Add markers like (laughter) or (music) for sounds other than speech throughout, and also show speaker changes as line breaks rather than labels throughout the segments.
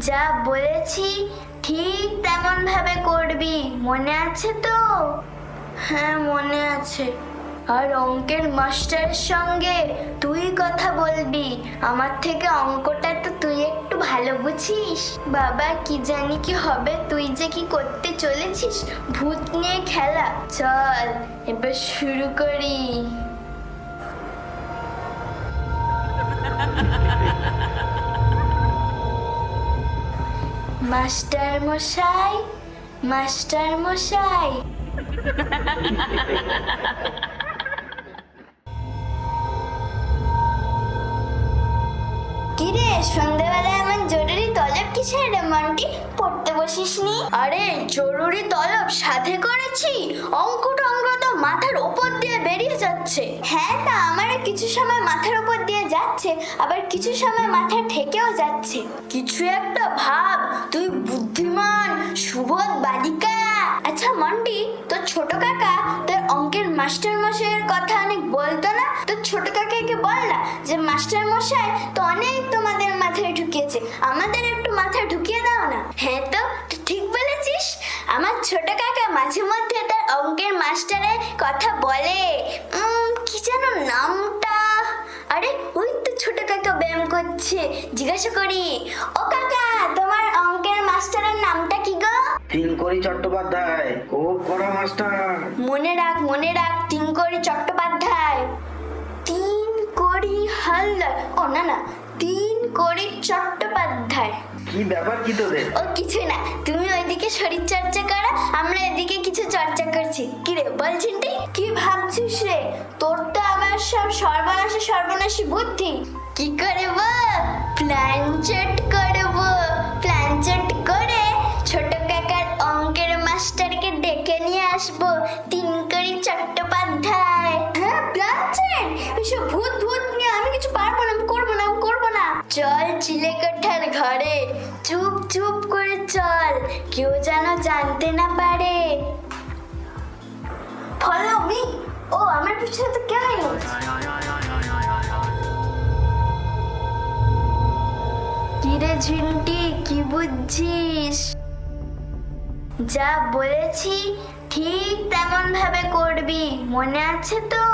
যা বলেছি ঠিক তেমন ভাবে করবি মনে আছে তো? হ্যাঁ মনে আছে। আর অঙ্কের মাস্টারের সঙ্গে তুই কথা বলবি আমার থেকে অঙ্কটা তো তুই একটু ভালো বুঝিস। বাবা কি জানি কি হবে তুই যে কি করতে চলেছিস ভূত নিয়ে খেলা। চল এবার শুরু করি। (laughs) মাস্টার মশাই মাস্টার মশাই। কিরে, সন্ধ্যাবেলায় আমার জরুরি তলব কিসের রে মন্টি? পড়তে বসিসনি? আরে, জরুরি তলব সাথে করেছি। অঙ্ক টঙ্ক তো মাথার উপর দিয়ে বেরিয়ে যাচ্ছে। হ্যাঁ তা, আমারও কিছু সময় মাথার উপর দিয়ে যাচ্ছে, আবার কিছু সময় মাথা ঠেকেও যাচ্ছে। কিছু একটা ভাব। তুই বুদ্ধিমান, সুবোধ বালিকা। আচ্ছা মন্টি, তোর ছোট কাকা, তোর অঙ্কের মাস্টার মশাইয়ের কথা অনেক বলতো না? তোর ছোট কাকাকে বল না যে মাস্টার মশাই তো অনেক তোমাদের মাথায় ঢুকিয়েছে, আমাদের একটু মাথায় ঢুকিয়ে দাও না? হ্যাঁ তো ঠিক বলেছিস? আমার ছোট কাকা মাঝে মধ্যে তার অঙ্কের মাস্টারের কথা বলে। কি যেন নামটা? আরে, ওই তো ছোট কাকা ব্যায়াম করছে, জিজ্ঞাসা করি। ও কাকা মাস্টারের নামটা কি গো?
তিন করি চট্টোপাধ্যায়। ও কড়া মাস্টার।
মনে রাখ মনে রাখ তিন কড়ি চট্টোপাধ্যায়। তিন কড়ি হালদার। ও না না তিন কড়ি চট্টোপাধ্যায়।
কি ব্যাপার কি তোদের?
ও কিছু না। তুমি ওইদিকে শরীর চর্চা করো আমরা এদিকে কিছু চর্চা করছি। কি রে বল চিন্তি কি ভাবছিস রে? তোর তো আবার সব সর্বনাশী সর্বনাশী বুদ্ধি। কি করব প্ল্যান চেট চল চিলে কাঠার ঘরে, চুপ চুপ করে চল, কেউ যেন জানতে না পারে। ফলো মি, ও, আমার পিছনে তো কিরে ঝিন্টি, কি বুঝছিস? যা বলেছি ঠিক তেমন ভাবে করবি, মনে আছে তো?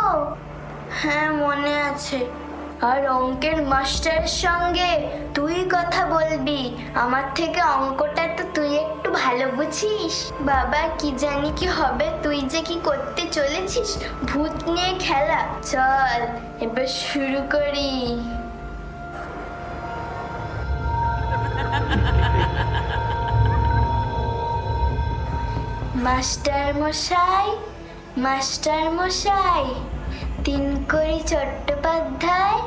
হ্যাঁ মনে আছে। আর অঙ্কের মাস্টারের সঙ্গে তুই কথা বলবি। আমার থেকে অঙ্কটা তো তুই একটু ভালো বুঝিস। বাবা, কি জানি কি হবে? তুই যে কি করতে চলেছিস? ভূত নিয়ে খেলা। চল, এবার শুরু করি। মাস্টার মশাই মাস্টার মশাই তিন করি চট্টোপাধ্যায়,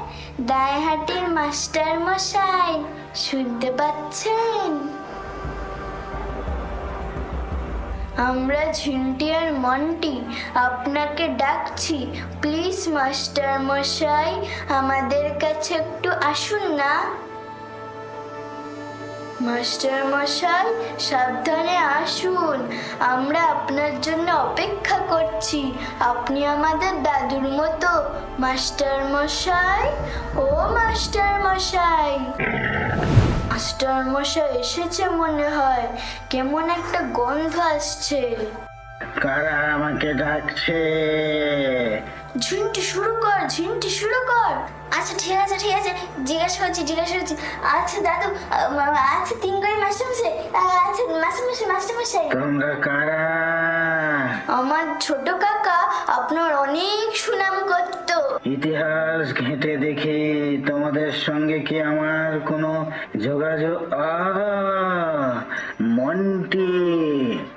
দায়হাটির মাস্টার মশাই শুনতে পাচ্ছেন? আমরা ঝিন্টি আর মন্টি, আপনাকে ডাকছি। প্লিজ মাস্টার মশাই আমাদের কাছে একটু আসুন না। মাস্টার মশাই, সাবধানে আসুন। আমরা আপনার জন্য অপেক্ষা করছি। আপনি আমাদের দাদুর মতো, মাস্টার মশাই। ও মাস্টার মশাই। মাস্টার মশাই এসেছে মনে হয়। কেমন একটা গন্ধ আসছে।
কারা আমাকে ডাকছে?
ঝিনটি শুরু কর ঝিনটি শুরু কর। আচ্ছা ঠিক আছে ঠিক আছে জিজ্ঞাসা করছি জিজ্ঞাসা করছি। আচ্ছা দাদু আচ্ছা তিন করে মাস্টার মশাই আচ্ছা মাস্টার মশাই মাস্টার মশাই
তোমরা কারা?
আমার ছোট কাকা আপনার অনেক সুনাম করত।
ইতিহাস ঘেঁটে দেখি তোমাদের সঙ্গে কি আমার কোনো যোগাযোগ? আহ, মন্টি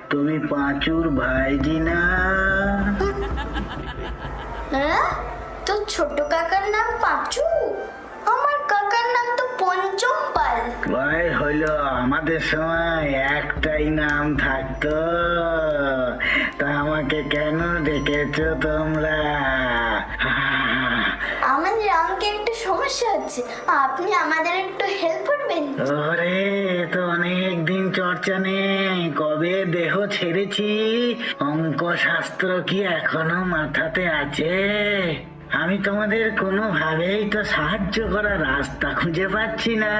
তুমি পাঁচুর ভাইজি না?
হ্যাঁ? তোর ছোট কাকার নাম পাঁচু? আমার কাকার নাম তো পঞ্চম পাল।
ভাই হইল, আমাদের সময় একটাই নাম থাকতো। তা আমাকে কেন ডেকেছো তোমরা?
আমাদের অঙ্কে একটা সমস্যা হচ্ছে। আপনি আমাদের একটু হেল্প করবেন?
আরে তো অনেক দিন চর্চা নেই। কবে দেহ ছেড়েছি? অঙ্ক শাস্ত্র কি এখনও মাথাতে আছে? আমি তোমাদের কোনোভাবেই তো সাহায্য করার রাস্তা খুঁজে পাচ্ছি না।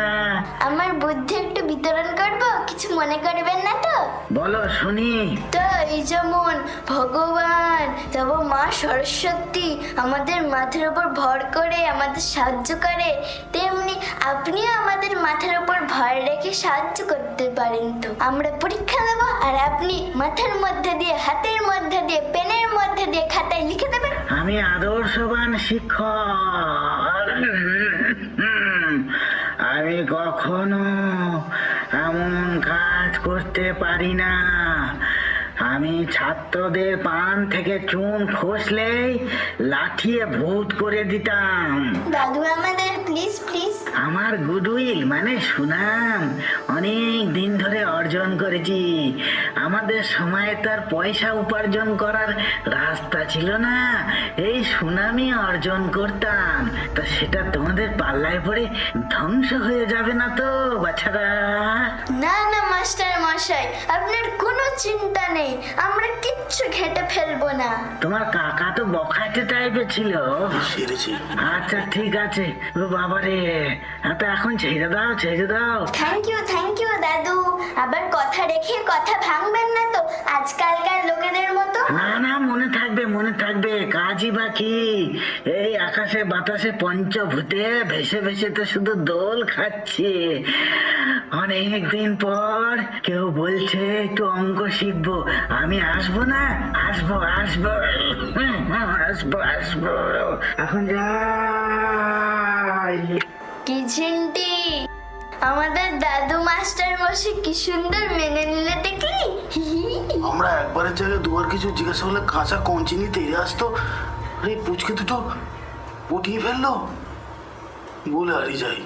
আমার বুদ্ধি একটু বিতরণ করব? কিছু মনে করবেন না তো?
বলো শুনি।
তো এই যেমন ভগবান তারপর মা সরস্বতী আমাদের মাথার উপর ভর করে আমাদের সাহায্য করে তেমনি আপনিও আমাদের মাথার উপর ভর রেখে সাহায্য করতে পারেন তো। আমরা পরীক্ষা দেবো আর আপনি মাথার মধ্যে দিয়ে হাতের মধ্যে দিয়ে পেনের মধ্যে দিয়ে খাতায় লিখে দেবেন।
আমি আদর্শবান শিক্ষক। আমি কখনো এমন কাজ করতে পারি না। আমি ছাত্রদের পান থেকে চুন খসলেই লাঠিয়ে ভূত করে দিতাম।
দাদু আমাদের প্লিজ প্লিজ
আমার গুডউইল মানে সুনাম। অনেক দিন ধরে অর্জন করেছি। আমাদের সময়ে তার পয়সা উপার্জন করার রাস্তা ছিল না। এই সুনামই অর্জন করতাম। তা সেটা তোমাদের পাল্লায় পড়ে ধ্বংস হয়ে যাবে না তো বাচ্চারা
না না মাস্টার মশাই আপনার কোনো চিন্তা নেই। আমরা কিচ্ছু ঘেটে ফেলব না।
তোমার কাকা তো বখাটে টাইপের ছিল। আচ্ছা ঠিক আছে। ও বাবারে। তা এখন ছেড়ে দাও ছেড়ে দাও।
থ্যাংক ইউ থ্যাংক ইউ দাদু। আবার কথা রেখে কথা ভাঙবেন না তো আজকালকার লোকেদের মতো?
না না মনে থাকবে মনে থাকবে। কাজই বাকি। এই আকাশে বাতাসে পঞ্চভূতে ভেসে ভেসে তো শুধু দোল খাচ্ছে। অনেক দিন পর কেউ বলছে একটু অঙ্ক শিখব। আমি আসব না? আসব আসব। আসব আসব। এখন যাই।
কি ঝিন্টি আমাদের দাদু মাস্টার মশাই কি সুন্দর মেনে নিলে দেখলি?
আমরা একবারের জায়গায় দুবার কিছু জিজ্ঞাসা করলে কাঁচা কঞ্চি নিয়ে তেড়ে আসতো। আরে পুচকে দুটো পটিয়ে ফেলল। বলে হারিয়ে যাই।